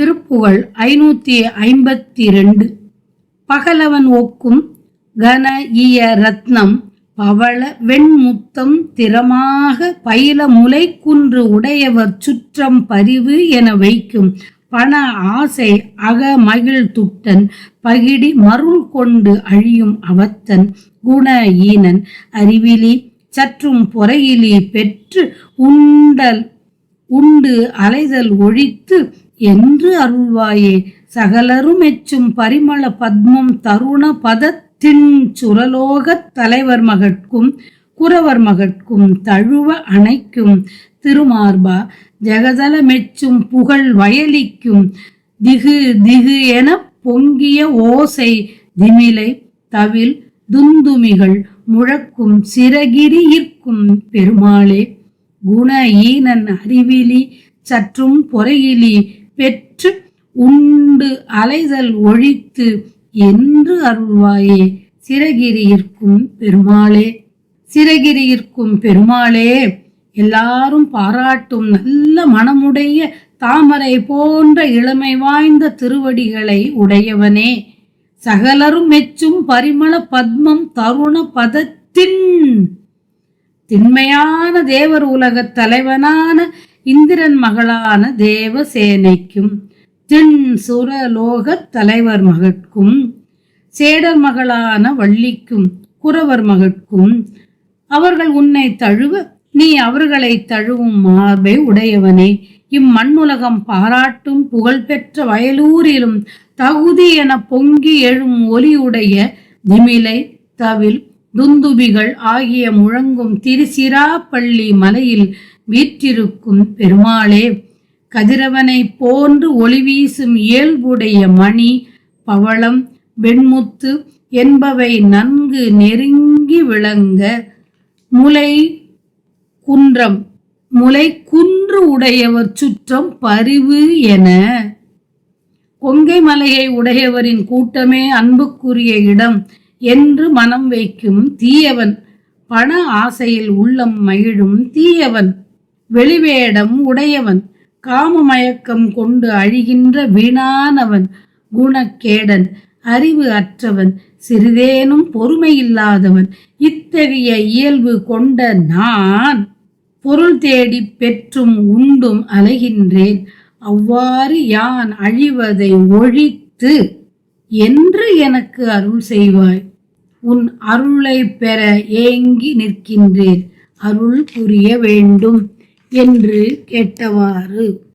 திருப்புகழ் ஐநூத்தி ஐம்பத்தி ரெண்டு பகலவன் ஒக்கும் கன இய ரத்னம் பவள வெண்முத்தம் திறமாக பயில முலை குன்று உடையவர் சுற்றம் பரிவு என வைக்கும். பண ஆசை அக மகிழ் துட்டன் பகிடி மருள் கொண்டு அழியும் அவத்தன் குண ஈனன் அறிவிலி சற்றும் பொறையிலி பெற்று உண்டல் உண்டு அலைதல் ஒழித்து என்று அருள்வாயே. சகலரும் எச்சும் பரிமள பத்மம் தருண பதத்தின் சுரலோகத் தலைவர் மகட்கும் குறவர் மகட்கும் தழுவ அணைக்கும். திருமார்பா ஜெகதல மெச்சும் புகழ் வயலிக்கும். திகு திகு என பொங்கிய ஓசை திமிலை தவில் துந்துமிகள் முழக்கும் சிறகிரியிற்கும் பெருமாளே. குண ஈனன் அறிவிலி சற்றும் பொறையிலி பெற்று உண்டு அலைதல் ஒழித்து என்று அருள்வாயே. சிறகிரியிற்கும் பெருமாளே சிறகிரியிற்கும் பெருமாளே எல்லாரும் பாராட்டும் நல்ல மனமுடைய தாமரை போன்ற இளமை வாய்ந்த திருவடிகளை உடையவனே. சகலரும் மெச்சும் பரிமள பத்மம் தருண பதத்தின் திண்மையான தேவர் உலகத் தலைவனான இந்திரன் மகளான தேவசேனைக்கும் திண் சுரலோகத் தலைவர் மகட்கும் சேடர் மகளான வள்ளிக்கும் குறவர் மகட்கும் அவர்கள் உன்னை தழுவ நீ அவர்களை தழுவும் மார்பை உடையவனே. இம்மண்ணுலகம் பாராட்டும் புகழ்பெற்ற வயலூரிலும் தகுதி என பொங்கி எழும் ஒலியுடைய திமிலை தவில் துந்துபிகள் ஆகிய முழங்கும் திருச்சிராப்பள்ளி மலையில் வீற்றிருக்கும் பெருமாளே கதிரவனை போன்று ஒளி வீசும் இயல்புடைய மணி பவளம் வெண்முத்து என்பவை நன்கு நெருங்கி விளங்க முலை குன்றம் முலை குன்று உடையவர் சுற்றம் பரிவு என. கொங்கை மலையை உடையவரின் கூட்டமே அன்புக்குரிய இடம் என்று மனம் வைக்கும் தீயவன் பண ஆசையில் உள்ளம் மகிழும் தீயவன். வெளிவேடம் உடையவன் காம மயக்கம் கொண்டு அழிகின்ற வீணானவன் குணக்கேடன் அறிவு அற்றவன் சிறிதேனும் பொறுமை இல்லாதவன் இத்தகைய இயல்பு கொண்ட நான் பொருள் தேடி பெற்றும் உண்டும் அலைகின்றேன். அவ்வாறு யான் அழிவதை ஒழித்து என்று எனக்கு அருள் செய்வாய். உன் அருளை பெற ஏங்கி நிற்கின்றேன். அருள் புரிய வேண்டும். என்று கேட்டவாறு